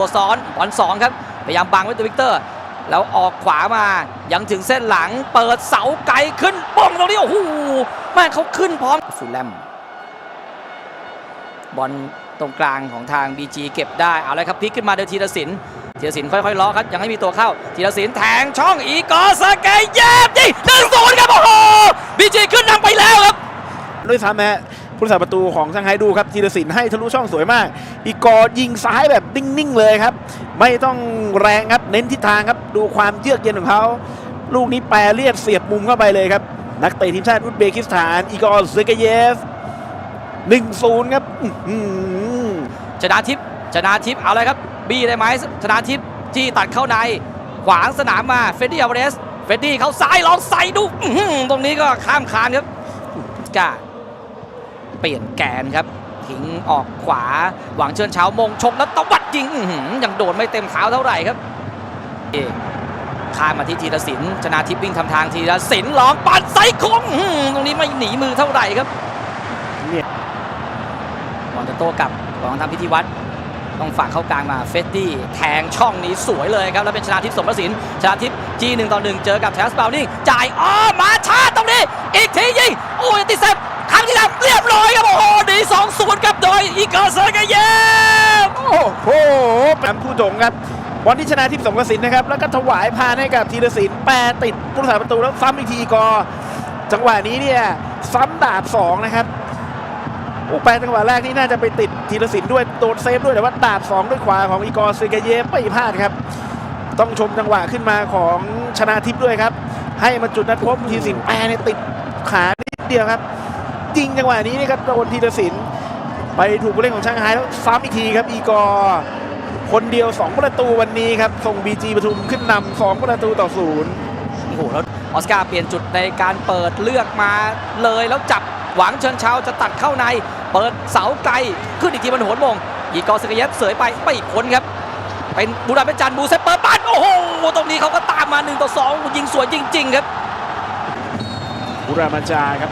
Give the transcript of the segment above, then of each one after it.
ตัวซ้อนบอลสองครับพยายามบังไว้ตัววิกเตอร์ แล้วออกขวามายังถึงเส้นหลังเปิดเสาไกลขึ้นป้องตรงนี้โอ้โหแม่งเขาขึ้นพร้อมฟูลแลมบอลตรงกลางของทาง BG เก็บได้เอาเลยครับพลิกขึ้นมาโดยธีรศิลป์ธีรศิลป์ค่อยๆล้อครับยังไม่มีตัวเข้าธีรศิลป์แทงช่องอีกอร์สเกยเย็บยิงหนึ่งศูนย์ครับโอ้โห BG ขึ้นนำไปแล้วครับด้วยซ้ำฮะ ผู้รักษาประตูของช่างไฮดูครับธีรศิลป์ให้ทะลุช่องสวยมาก อีกอร์ยิงซ้ายแบบนิ่งๆเลยครับ ไม่ต้องแรงครับเน้นทิศทางครับดูความเยือกเย็นของเขาลูกนี้แปรเลียดเสียบมุมเข้าไปเลยครับ นักเตะทีมชาติอุซเบกิสถานอีกอร์เซกเยฟ1-0 ครับชนะทิพย์ชนะทิพย์เอาเลยครับบีได้ไหมชนะทิพย์ที่ตัดเข้าใน ขวางสนามมาเฟดดี้อัลวาเรสเฟดดี้เขาซ้ายลองใส่ดูตรงนี้ก็ข้ามคานครับกล้า เปลี่ยนแกนครับ ทิ้งออกขวาหวังเชิญเช้ามงชกแล้วตวัดยิงยังโดนไม่เต็มเท้าเท่าไหร่ครับเอกข้ามมาที่ธีรศิลป์ชนะทิพย์วิ่งทำทางธีรศิลป์ลองปัดไซคงตรงนี้ไม่หนีมือเท่าไหร่ครับเนี่ยบอลจะโต้กลับของทางพิธีวัตรต้องฝากเข้ากลางมาเฟตตี้แทงช่องนี้สวยเลยครับ แล้วเป็นชนะทิพย์สมประสินชนะทิพย์จีหนึ่งต่อหนึ่งเจอกับแทสเปานิ่งจ่ายอ้อมาชาตรงนี้ อีกทียิงโอ้ยติดเซฟ รั้งที่แล้วเรียบร้อยครับโอ้โหหนีสองศูนย์ครับโดยอีกอร์เซอร์กเยฟโอ้โหเป็นผู้จงครับบอลที่ชนะทิพย์สงกระสินนะครับ แล้วก็ถวายพานให้กับธีรศิลป์แปรติดผู้รักษาประตูแล้วซ้ำอีกทีกอจังหวะนี้เนี่ยซ้ำดาบสองนะครับโอ้แปรจังหวะแรกนี่น่าจะไปติดธีรศิลป์ด้วยโดนเซฟด้วยแต่ว่าดาบสองด้วยขวาของอีกอร์เซเกเยฟไม่พลาดครับ ต้องชมจังหวะขึ้นมาของชนะทิพย์ด้วยครับ ให้มาจุดนัดพบธีรศิลป์แปรเนี่ยติดขานิดเดียวครับ ยิงจังหวะนี้นี่ครับโดนธีรศิลป์ไปถูกผู้เล่นของช่างไฮแล้วซ้ำอีกทีครับอีกอร์คนเดียว 2 ประตูวันนี้ครับ ส่ง BG ปทุมขึ้นนำ2ประตูต่อศูนย์โอ้โหแล้วออสการ์เปลี่ยนจุดในการเปิดเลือกมาเลยแล้วจับหวังเชิญเชาจะตัดเข้าใน เปิดเสาไกลขึ้นอีกทีบนโหนมง อีกอร์สกเยฟเสยไปไม่พ้นครับ เป็นบูราเปนจันทร์บูเซปเปอร์ปันโอ้โหตรงนี้เขาก็ตามมา1ต่อ2ยิงสวยจริง ๆ ครับบุรามาจาครับ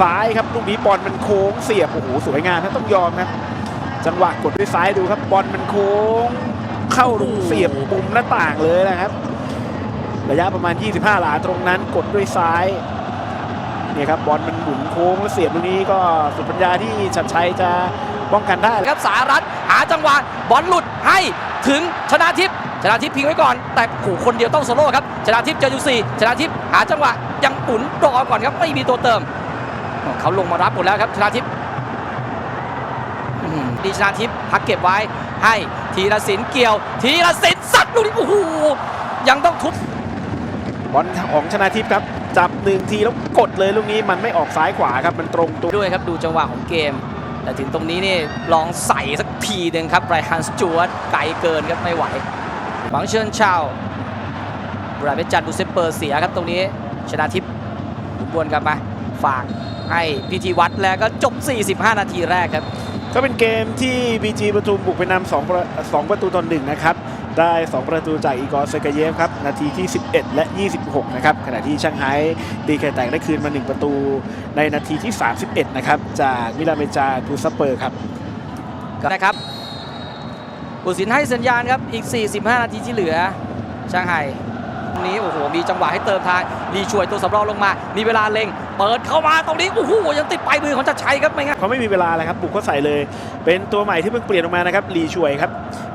ซ้ายครับลูกนี้บอลมันโค้งเสียบโอ้โหสวยงามนะต้องยอมครับจังหวะกดด้วยซ้ายดูครับบอลมันโค้ง เข้าลูกเสียบมุมหน้าต่างเลยนะครับ ระยะประมาณ 25 หลาตรงนั้นกดด้วยซ้ายเนี่ยครับบอลมันหมุนโค้งแล้วเสียบลูกนี้ก็สุดปัญญาที่ชัดชัยจะป้องกันได้ครับสารัตหาจังหวะบอลหลุดให้ถึงชนะทิพย์ชนะทิพย์พิงไว้ก่อน แต่โอ้คนเดียวต้องโซโล่ครับชนะทิพย์เจอยูซีชนะทิพย์หาจังหวะยังหมุนรอก่อนครับไม่มีตัวเติม เขาลงมารับหมดแล้วครับชนะทิพย์อื้อหือดีชนะทิพย์พักเก็บไว้ให้ธีรศิลป์เกี่ยวธีรศิลป์สัตว์ลูกนี้โอ้โหยังต้องทุบบอลของชนะทิพย์ครับ จับหนึ่งทีแล้วกดเลยลูกนี้มันไม่ออกซ้ายขวาครับมันตรงตัวด้วยครับดูจังหวะของเกม แต่ถึงตรงนี้นี่ลองใส่สักทีหนึ่งครับไรฮันสจวตไกลเกินครับไม่ไหวหวังเชิญชาวบราเบจันดูเซปเปอร์เสียครับตรงนี้ ชนะทิพย์หมุนวนกลับมาฝาก ให้พิธีวัดแล้วก็จบ 45 นาทีแรกครับ ก็เป็นเกมที่ BG ปทุมบุกไปนำสองประสองประตูต่อหนึ่งนะครับ ได้ 2 ประตูจากอีกอร์เซกาเยฟครับ นาทีที่ 11 และ 26 นะครับ ขณะที่ช่างไฮตีไข่แตกได้คืนมา 1 ประตูในนาทีที่ 31 นะครับ จากมิลาเมจาทูสเปอร์ครับนะครับผู้สินให้สัญญาณครับอีก 45 นาทีที่เหลือช่างไห่ตรง นี้โอ้โหมีจังหวะให้เติมทางรีช่วยตัวสำรองลงมา มีเวลาเล็ง เปิดเข้ามาตรงนี้โอ้โหยังติดปลายมือของจัดชัยครับไม่งั้นเขาไม่มีเวลาเลยครับบุกเข้าใส่เลย เป็นตัวใหม่ที่เพิ่งเปลี่ยนออกมานะครับลีช่วยครับ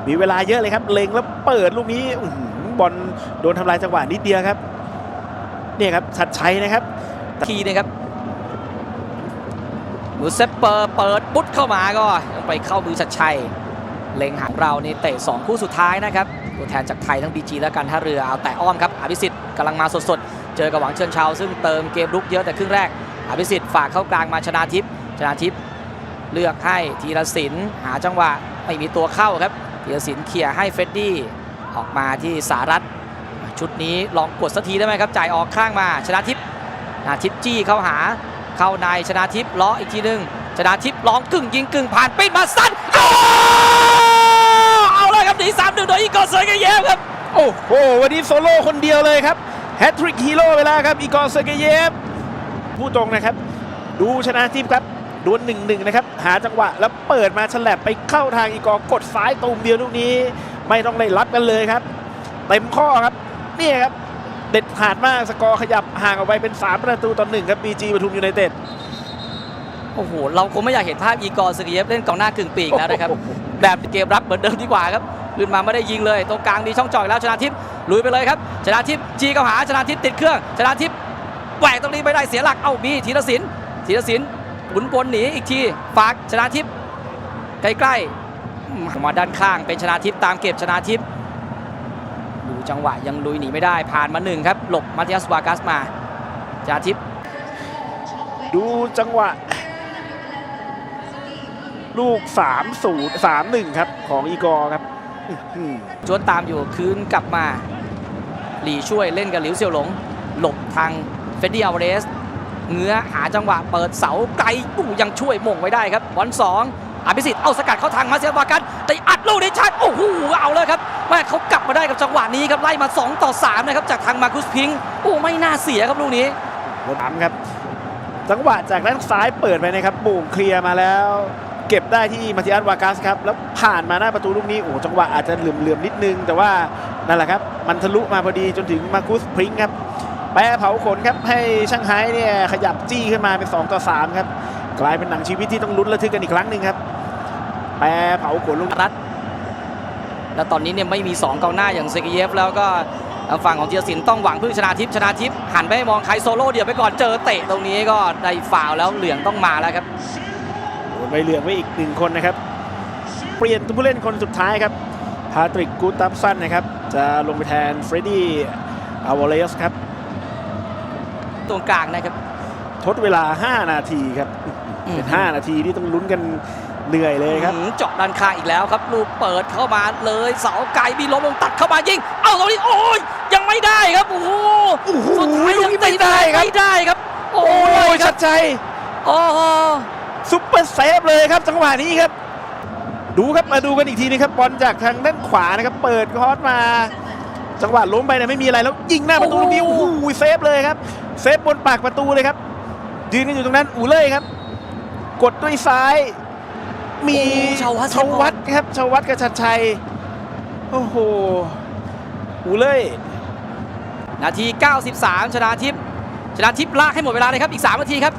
มีเวลาเยอะเลยครับเล็งแล้วเปิดลูกนี้อื้อหือบอลโดนทำลายจังหวะนิดเดียวครับเนี่ยครับชัดชัยนะครับทีนะครับมูเซปเปอร์เปิดปุ๊ดเข้ามาก็ยังไปเข้ามือชัดชัย เล็งหางเรานี่เตะ2คู่สุดท้ายนะครับตัวแทนจากไทยทั้งบีจีและการท่าเรือเอาแต่อ้อมครับอภิสิทธิ์กำลังมาสดๆ เจอกับหวังเชิญชาว ซึ่งเติมเกมลุกเยอะแต่ครึ่งแรกอภิสิทธิ์ฝากเข้ากลางมาชนะทิพย์ชนะทิพย์เลือกให้ธีรศิลป์หาจังหวะไม่มีตัวเข้าครับธีรศิลป์เคลียร์ให้เฟดดี้ออกมาที่สารัตชุดนี้ลองกดสักทีได้ไหมครับจ่ายออกข้างมาชนะทิพย์ชนาทิพย์จี้เข้าหาเข้าในชนาทิพย์ล้ออีกทีหนึงชนาทิพย์ลองกึ่งยิงกึ่งผ่านปิดมาสั้นโนีสามหนึ่งโดยอีกอร์เซอร์เกเยฟครับ โอ้โหวันนี้โซโล่คนเดียวเลยครับแฮตทริกฮีโร่ไปแล้วครับอีกอร์เซเกเยฟผู้ตรงนะครับ ดูชนะทีมครับดวลหนึ่งหนึ่งนะครับ หาจังหวะแล้วเปิดมาฉลับไปเข้าทางอีกอร์กดซ้ายตูมเดียวลูกนี้ ไม่ต้องได้รับกันเลยครับ เต็มข้อครับนี่ครับเด็ดขาดมากสกอร์ขยับห่างออกไปเป็น 3 ประตูต่อหนึ่งครับบีจีปทุมยูไนเต็ดโอ้โห เราคงไม่อยากเห็นภาพอีกอร์สเกียฟเล่นกองหน้ากึ่งปีกแล้วนะครับ แบบเกมรับเหมือนเดิมดีกว่าครับ ขึ้นมาไม่ได้ยิงเลยตรงกลางมีช่องจ่อยแล้วชนะทิพย์ลุยไปเลยครับชนะทิพย์จีเข้าหาชนะทิพย์ติดเครื่องชนะทิพย์แหวกตรงนี้ไม่ได้เสียหลักเอ้ามีธีรศิลป์ธีรศิลป์หมุนบนหนีอีกทีฝากชนะทิพย์ใกล้ๆมาด้านข้างเป็นชนะทิพย์ตามเก็บชนะทิพย์ดูจังหวะยังลุยหนีไม่ได้ผ่านมาหนึ่งครับหลบมาติอัสวากัสมาชนะทิพย์ดูจังหวะลูก 3 0 3 1 ครับ ของอีกอร์ครับ จวนตามอยู่คืนกลับมา หลีช่วยเล่นกับหลิวเซียวหลง หลบทางเฟดดี้อัลเรส เงื้อหาจังหวะเปิดเสาไกลอู้ยังช่วยม่งไว้ได้ครับบอลสองอภิสิทธิ์เอาสกัดเข้าทางมาเซียบากันแต่อัดลูกนี้ชัดโอ้โหเอาเลยครับแม่เขากลับมาได้กับจังหวะนี้ครับไล่มา 2 ต่อ3นะครับจากทางมาคุสพิงค์โอ้ไม่น่าเสียครับลูกนี้รถน้ำครับ จังหวะจากด้านซ้ายเปิดไปนะครับปุ่งเคลียร์มาแล้ว เก็บได้ที่มาติอัสวากัสครับ แล้วผ่านมาหน้าประตูลูกนี้โอ้โหจังหวะอาจจะเหลื่อมๆนิดนึง แต่ว่านั่นแหละครับ มันทะลุมาพอดีจนถึงมาคุสพริงครับแปรเผาขนครับให้ช่างไฮเนี่ยขยับจี้ขึ้นมาเป็น 2 ต่อ 3 ครับ กลายเป็นหนังชีวิตที่ต้องลุ้นระทึกกันอีกครั้งหนึ่งครับ แปรเผาขนลูกรัฐแล้วตอนนี้เนี่ยไม่มี 2กองหน้าอย่างเซกิเยฟแล้วก็ทางฝั่งของเทียสินต้องหวังพึ่งชนะทิพย์ชนะทิพย์หันไปมองใครโซโล่เดี่ยวไปก่อนเจอเตะตรงนี้ก็ได้ฟาวแล้วเหลืองต้องมาแล้วครับ นใบเหลืองไว้อีกหนึ่งคนนะครับ เปลี่ยนตัวผู้เล่นคนสุดท้ายครับพาตริกกูตับสันนะครับ จะลงไปแทนเฟรดดี้อาวาเลสครับตรงกลางนะครับทดเวลา 5 นาทีครับเป็น5นาทีที่ต้องลุ้นกันเหนื่อยเลยครับอืมเจาะด้านข้างอีกแล้วครับ ลูกเปิดเข้ามาเลยเสาไกลมีล้มลงตัดเข้ามายิง เอาตรงนี้โอ้ยยังไม่ได้ครับโอ้โหโอ้โหสุดท้ายลูยักงนี้ตีไม่ได้ครับไม่ได้ครับ โอ้โอ้ยยคชัรับดชัยโอ้โห ซุปเปอร์เซฟเลยครับจังหวะนี้ครับ ดูครับมาดูกันอีกทีนึงครับบอลจากทางด้านขวานะครับ เปิดคอร์สมา จังหวะล้มไปเนี่ยไม่มีอะไรแล้วยิงหน้าประตูลูกนี้โอ้โหเซฟเลยครับเซฟบนปากประตูเลยครับยืนกันอยู่ตรงนั้นอูเล่ครับ กดด้วยซ้าย มีโอ้ชาววัดชาววัดครับชาววัดกับชัดชัยโอ้โหอูเล่นาที 93 ชนะทิพย์ชนะทิพย์ลากให้หมดเวลาเลยครับอีก 3 นาทีครับ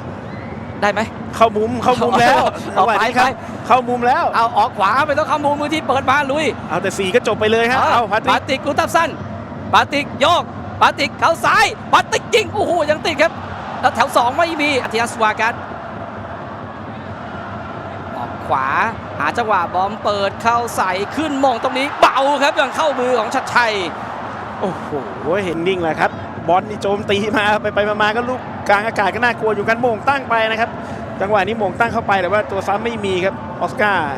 ได้ไหม เข้ามุมเข้ามุมแล้วเอาจังหวะไปนี้ครับไปเข้ามุมแล้วเอาออกขวาไปต้องเข้ามุมมือที่เปิดมาลุยเอาแต่สี่ก็จบไปเลยครับเอาพัตริปากติกกูตับสั้นปาติกโยกปาติกเข้าซ้ายปาติกยิงโอ้โหยังติดครับ แล้วแถว2ไม่มีอาทิยัสวากัสออกขวาหาจังหวะบอมเปิดเข้าใส่ขึ้นมงตรงนี้เบาครับยังเข้ามือของชัดชัยโอ้โหเห็นนิ่งเลยครับบอลนี่โจมตีมาไปไปมาๆก็ลูก กลางอากาศก็น่ากลัวอยู่กันโมงตั้งไปนะครับ จังหวะนี้โมงตั้งเข้าไปแต่ว่าตัวซ้ำไม่มีครับออสการ์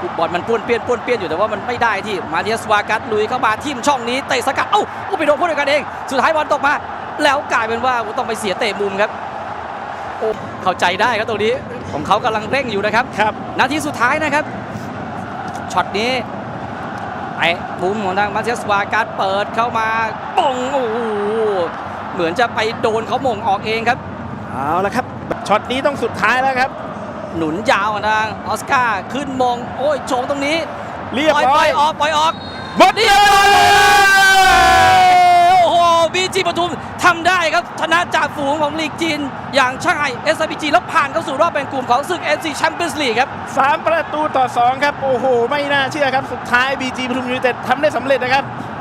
ลูกบอลมันป้วนเปี้ยนป้วนเปี้ยนอยู่แต่ว่ามันไม่ได้ที่มาเทียสวากัสลุยเข้ามาทิมช่องนี้เตะสกัดเอ้าโอ้ไปโดนผู้เดียวกันเอง สุดท้ายบอลตกมา แล้วกลายเป็นว่าต้องไปเสียเตะมุมครับโอ้เข้าใจได้ครับตรงนี้ของเขากำลังเร่งอยู่นะครับครับนาทีสุดท้ายนะครับช็อตนี้ไอ้มุมของทางมาเทียสวากัสเปิดเข้ามา ปงโอ้โหเหมือนจะไปโดนเขาหม่งออกเองครับ เอาละครับช็อตนี้ต้องสุดท้ายแล้วครับ หนุนยาวของทางออสการ์ขึ้นมงโอ้ยโฉมตรงนี้เรียบปล่อยร้ปอล่อยยออกปล่อยออกหมดเวลาโอ้โหบีจีปทุมทำได้ครับชนะจากฝูงของลีกจีน อย่างช่างไอเอสบีจีแล้วผ่านเข้าสู่รอบแบ่งกลุ่มของศึก NC Champions League ครับสามประตูต่อสองครับ โอ้โห ไม่น่าเชื่อครับ สุดท้ายบีจีปทุมยูไนเต็ดทำได้สำเร็จนะครับ